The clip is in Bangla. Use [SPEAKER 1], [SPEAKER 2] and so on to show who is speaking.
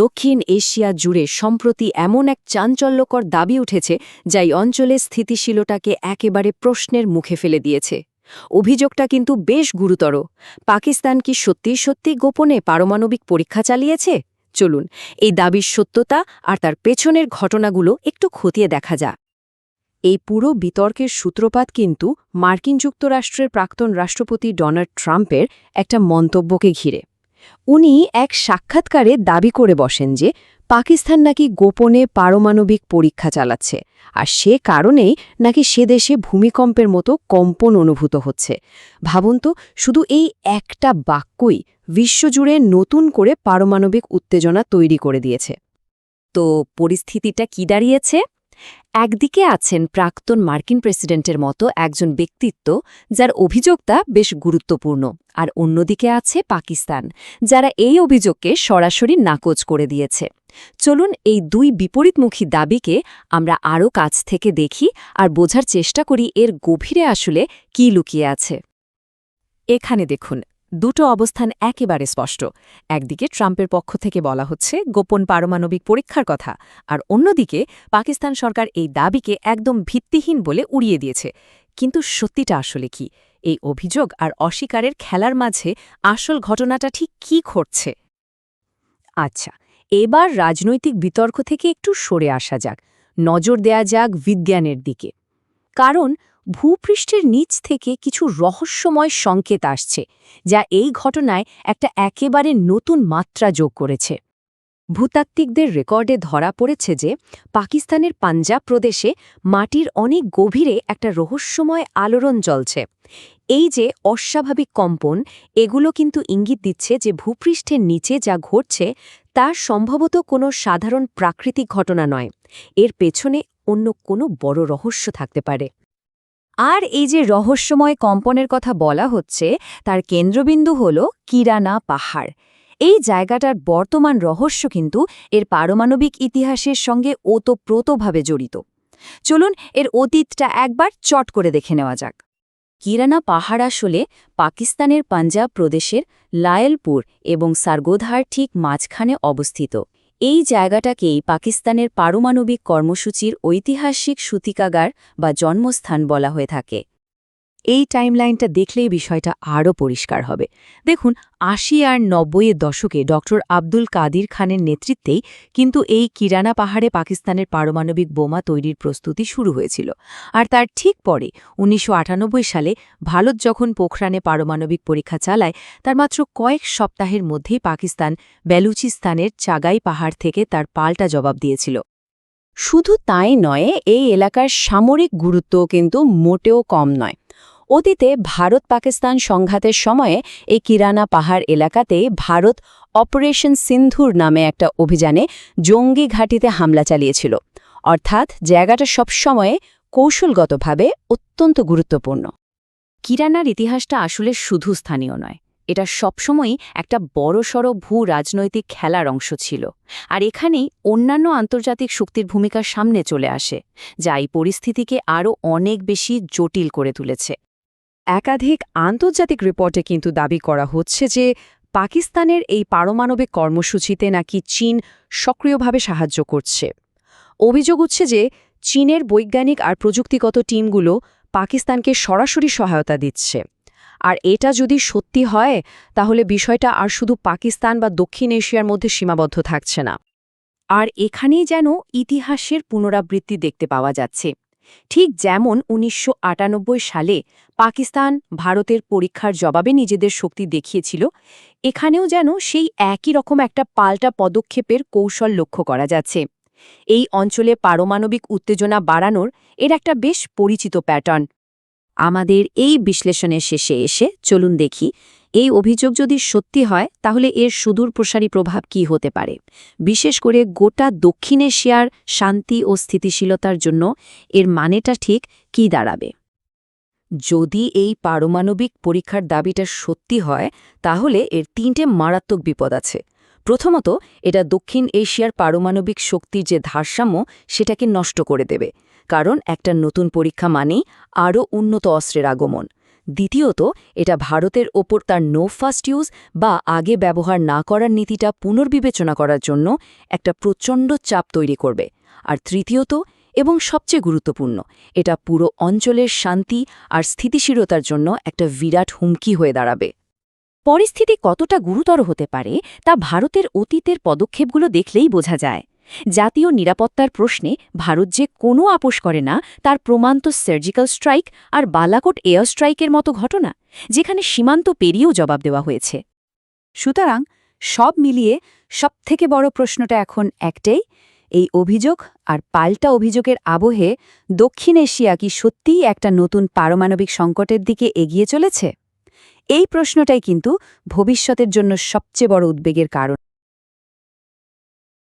[SPEAKER 1] দক্ষিণ এশিয়া জুড়ে সম্প্রতি এমন এক চাঞ্চল্যকর দাবি উঠেছে যা এই অঞ্চলের স্থিতিশীলতাকে একেবারে প্রশ্নের মুখে ফেলে দিয়েছে। অভিযোগটা কিন্তু বেশ গুরুতর। পাকিস্তান কি সত্যি সত্যি গোপনে পারমাণবিক পরীক্ষা চালিয়েছে? চলুন, এই দাবির সত্যতা আর তার পেছনের ঘটনাগুলো একটু খতিয়ে দেখা যাক। এই পুরো বিতর্কের সূত্রপাত কিন্তু মার্কিন যুক্তরাষ্ট্রের প্রাক্তন রাষ্ট্রপতি ডোনাল্ড ট্রাম্পের একটা মন্তব্যকে ঘিরে। উনি এক সাক্ষাৎকারে দাবি করে বসেন যে পাকিস্তান নাকি গোপনে পারমাণবিক পরীক্ষা চালাচ্ছে, আর সে কারণেই নাকি সে দেশে ভূমিকম্পের মতো কম্পন অনুভূত হচ্ছে। ভাবুন তো, শুধু এই একটা বাক্যই বিশ্বজুড়ে নতুন করে পারমাণবিক উত্তেজনা তৈরি করে দিয়েছে। তো পরিস্থিতিটা কি দাঁড়িয়েছে? একদিকে আছেন প্রাক্তন মার্কিন প্রেসিডেন্টের মতো একজন ব্যক্তিত্ব যার অভিযোগটা বেশ গুরুত্বপূর্ণ, আর অন্যদিকে আছে পাকিস্তান, যারা এই অভিযোগকে সরাসরি নাকচ করে দিয়েছে। চলুন এই দুই বিপরীতমুখী দাবিকে আমরা আরও কাছ থেকে দেখি আর বোঝার চেষ্টা করি এর গভীরে আসলে কি লুকিয়ে আছে। এখানে দেখুন দুটো অবস্থান একেবারে স্পষ্ট। একদিকে ট্রাম্পের পক্ষ থেকে বলা হচ্ছে, গোপন পারমাণবিক পরীক্ষার কথা, আর অন্যদিকে পাকিস্তান সরকার এই দাবিকে একদম ভিত্তিহীন বলে উড়িয়ে দিয়েছে। কিন্তু সত্যিটা আসলে কি? এই অভিযোগ আর অস্বীকারের খেলার মাঝে আসল ঘটনাটা ঠিক কি ঘটছে? আচ্ছা এবার রাজনৈতিক বিতর্ক থেকে একটু সরে আসা যাক। নজর দেয়া যাক বিজ্ঞানের দিকে। কারণ ভূপৃষ্ঠের নিচ থেকে কিছু রহস্যময় সংকেত আসছে, যা এই ঘটনায় একটা একেবারে নতুন মাত্রা যোগ করেছে। ভূতাত্ত্বিকদের রেকর্ডে ধরা পড়েছে যে, পাকিস্তানের পাঞ্জাব প্রদেশে মাটির অনেক গভীরে একটা রহস্যময় আলোড়ন চলছে এই যে অস্বাভাবিক কম্পন, এগুলো কিন্তু ইঙ্গিত দিচ্ছে যে ভূপৃষ্ঠের নিচে যা ঘটছে তা সম্ভবত কোনো সাধারণ প্রাকৃতিক ঘটনা নয়। এর পেছনে অন্য কোনো বড় রহস্য থাকতে পারে। আর এই যে রহস্যময় কম্পনের কথা বলা হচ্ছে, তার কেন্দ্রবিন্দু হল কিরানা পাহাড়। এই জায়গাটার বর্তমান রহস্য কিন্তু এর পারমাণবিক ইতিহাসের সঙ্গে ওতপ্রোতভাবে জড়িত। চলুন এর অতীতটা একবার চট করে দেখে নেওয়া যাক। কিরানা পাহাড় আসলে পাকিস্তানের পাঞ্জাব প্রদেশের লায়লপুর এবং সারগোধার ঠিক মাঝখানে অবস্থিত। এই জায়গাটাকেই পাকিস্তানের পারমাণবিক কর্মসূচির ঐতিহাসিক সূতিকাগার বা জন্মস্থান বলা হয়ে থাকে। এই টাইমলাইনটা দেখলেই বিষয়টা আরও পরিষ্কার হবে। দেখুন, আশি আর নব্বইয়ের দশকে ডক্টর আব্দুল কাদির খানের নেতৃত্বেই কিন্তু এই কিরানা পাহাড়ে পাকিস্তানের পারমাণবিক বোমা তৈরির প্রস্তুতি শুরু হয়েছিল। আর তার ঠিক পরে, উনিশশো আটানব্বই সালে ভারত যখন পোখরানে পারমাণবিক পরীক্ষা চালায়, তার মাত্র কয়েক সপ্তাহের মধ্যেই পাকিস্তান বেলুচিস্তানের চাগাই পাহাড় থেকে তার পাল্টা জবাব দিয়েছিল। শুধু তাই নয়, এই এলাকার সামরিক গুরুত্বও কিন্তু মোটেও কম নয়। অতীতে ভারত পাকিস্তান সংঘাতের সময়ে এই কিরানা পাহাড় এলাকাতে ভারত অপারেশন সিন্ধুর নামে একটা অভিযানে জঙ্গি ঘাঁটিতে হামলা চালিয়েছিল। অর্থাৎ জায়গাটা সবসময়ে কৌশলগতভাবে অত্যন্ত গুরুত্বপূর্ণ। কিরানার ইতিহাসটা আসলে শুধু স্থানীয় নয়, এটা সবসময়ই একটা বড়সড় ভূ রাজনৈতিক খেলার অংশ ছিল। আর এখানেই অন্যান্য আন্তর্জাতিক শক্তির ভূমিকা সামনে চলে আসে, যা এই পরিস্থিতিকে আরও অনেক বেশি জটিল করে তুলেছে। একাধিক আন্তর্জাতিক রিপোর্টে কিন্তু দাবি করা হচ্ছে যে পাকিস্তানের এই পারমাণবিক কর্মসূচিতে নাকি চীন সক্রিয়ভাবে সাহায্য করছে। অভিযোগ হচ্ছে যে চীনের বৈজ্ঞানিক আর প্রযুক্তিগত টিমগুলো পাকিস্তানকে সরাসরি সহায়তা দিচ্ছে। আর এটা যদি সত্যি হয়, তাহলে বিষয়টা আর শুধু পাকিস্তান বা দক্ষিণ এশিয়ার মধ্যে সীমাবদ্ধ থাকছে না। আর এখানেই যেন ইতিহাসের পুনরাবৃত্তি দেখতে পাওয়া যাচ্ছে। ঠিক যেমন উনিশশো আটানব্বই সালে পাকিস্তান ভারতের পরীক্ষার জবাবে নিজেদের শক্তি দেখিয়েছিল, এখানেও যেন সেই একই রকম একটা পাল্টা পদক্ষেপের কৌশল লক্ষ্য করা যাচ্ছে। এই অঞ্চলে পারমাণবিক উত্তেজনা বাড়ানোর এর একটা বেশ পরিচিত প্যাটার্ন আমাদের এই বিশ্লেষণের শেষে এসে চলুন দেখি, এই অভিযোগ যদি সত্যি হয়, তাহলে এর সুদূর প্রসারী প্রভাব কি হতে পারে? বিশেষ করে গোটা দক্ষিণ এশিয়ার শান্তি ও স্থিতিশীলতার জন্য এর মানেটা ঠিক কি দাঁড়াবে? যদি এই পারমাণবিক পরীক্ষার দাবিটা সত্যি হয়, তাহলে এর তিনটে মারাত্মক বিপদ আছে। প্রথমত, এটা দক্ষিণ এশিয়ার পারমাণবিক শক্তির যে ভারসাম্য, সেটাকে নষ্ট করে দেবে। কারণ একটা নতুন পরীক্ষা মানেই আরও উন্নত অস্ত্রের আগমন। দ্বিতীয়ত, এটা ভারতের ওপর তার নো ফার্স্ট ইউজ বা আগে ব্যবহার না করার নীতিটা পুনর্বিবেচনা করার জন্য একটা প্রচণ্ড চাপ তৈরি করবে। আর তৃতীয়ত, এবং সবচেয়ে গুরুত্বপূর্ণ, এটা পুরো অঞ্চলের শান্তি আর স্থিতিশীলতার জন্য একটা বিরাট হুমকি হয়ে দাঁড়াবে। পরিস্থিতি কতটা গুরুতর হতে পারে তা ভারতের অতীতের পদক্ষেপগুলো দেখলেই বোঝা যায়। জাতীয় নিরাপত্তার প্রশ্নে ভারত যে কোনো আপোষ করে না, তার প্রমাণ তো সার্জিক্যাল স্ট্রাইক আর বালাকোট এয়ার স্ট্রাইকের মতো ঘটনা, যেখানে সীমান্ত পেরিয়েও জবাব দেওয়া হয়েছে। সুতরাং সব মিলিয়ে সবথেকে বড় প্রশ্নটা এখন একটাই, এই অভিযোগ আর পাল্টা অভিযোগের আবহে দক্ষিণ এশিয়া কি সত্যিই একটা নতুন পারমাণবিক সংকটের দিকে এগিয়ে চলেছে? এই প্রশ্নটাই কিন্তু ভবিষ্যতের জন্য সবচেয়ে বড় উদ্বেগের কারণ।